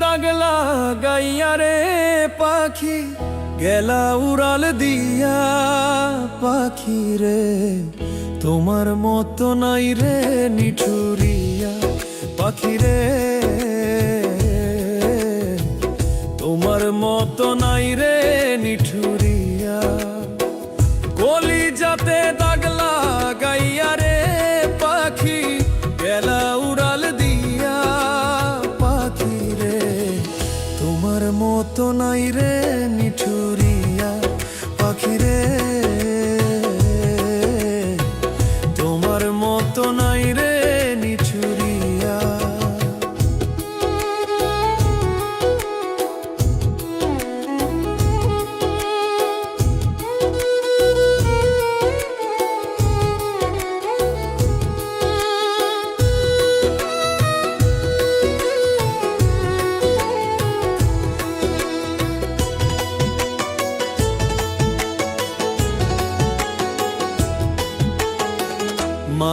দাগলা গাইয়া রে পাখি, গেলা উড়াল দিয়া পাখি রে। তোমার মতো নাই রে নিঠুরিয়া পাখি রে। তোমার মতো নাই রে নিঠুরিয়া। কলি যাতে দাগলা গাইয়া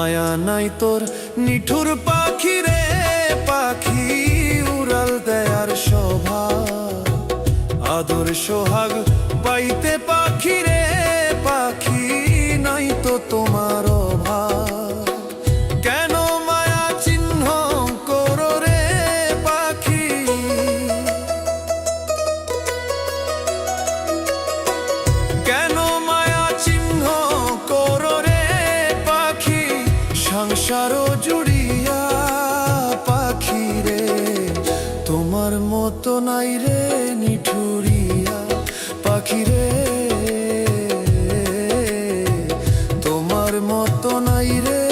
মায়া নাই তোর, নিঠুর পাখি রে, পাখি উড়াল দেয়ার শোভা। আদর সোহাগ, বাইতে পাখি রে। তোমার মতো নাই রে নিঠুরিয়া পাখি রে। তোমার মতো নাই রে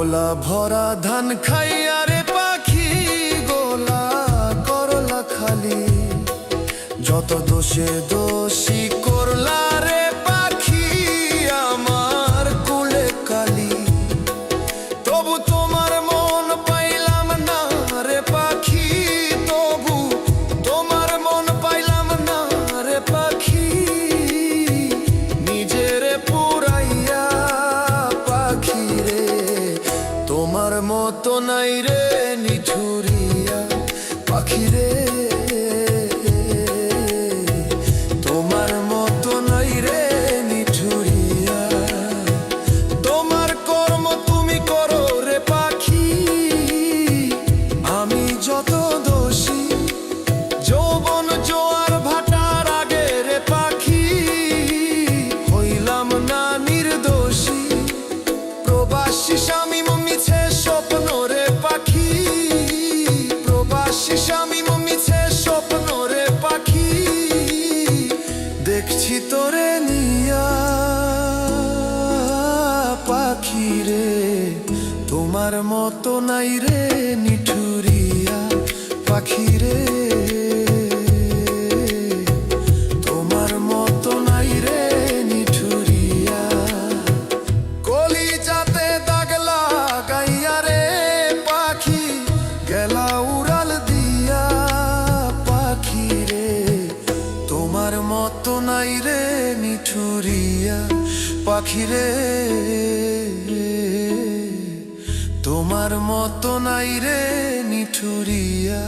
গোলা ভরা ধান খাইয়া রে পাখি গোলা করলা খালি। যত দোষে দোষী করলা রে পাখি, আমার কুলে কালি। তবু তোমার নাই রে নিঠুরিয়া পাখি তোমার মতো নাই রে নিঠুরিয়া পাখি রে। তোমার মতো নাই রে নিঠুরিয়া। কলি যাতে দাগলা গাইয়া রে পাখি, গেলা উড়াল দিয়া পাখি রে। তোমার মতো নাই রে নিঠুরিয়া পাখি রে। তোমার মতো নাই রে নিঠুরিয়া।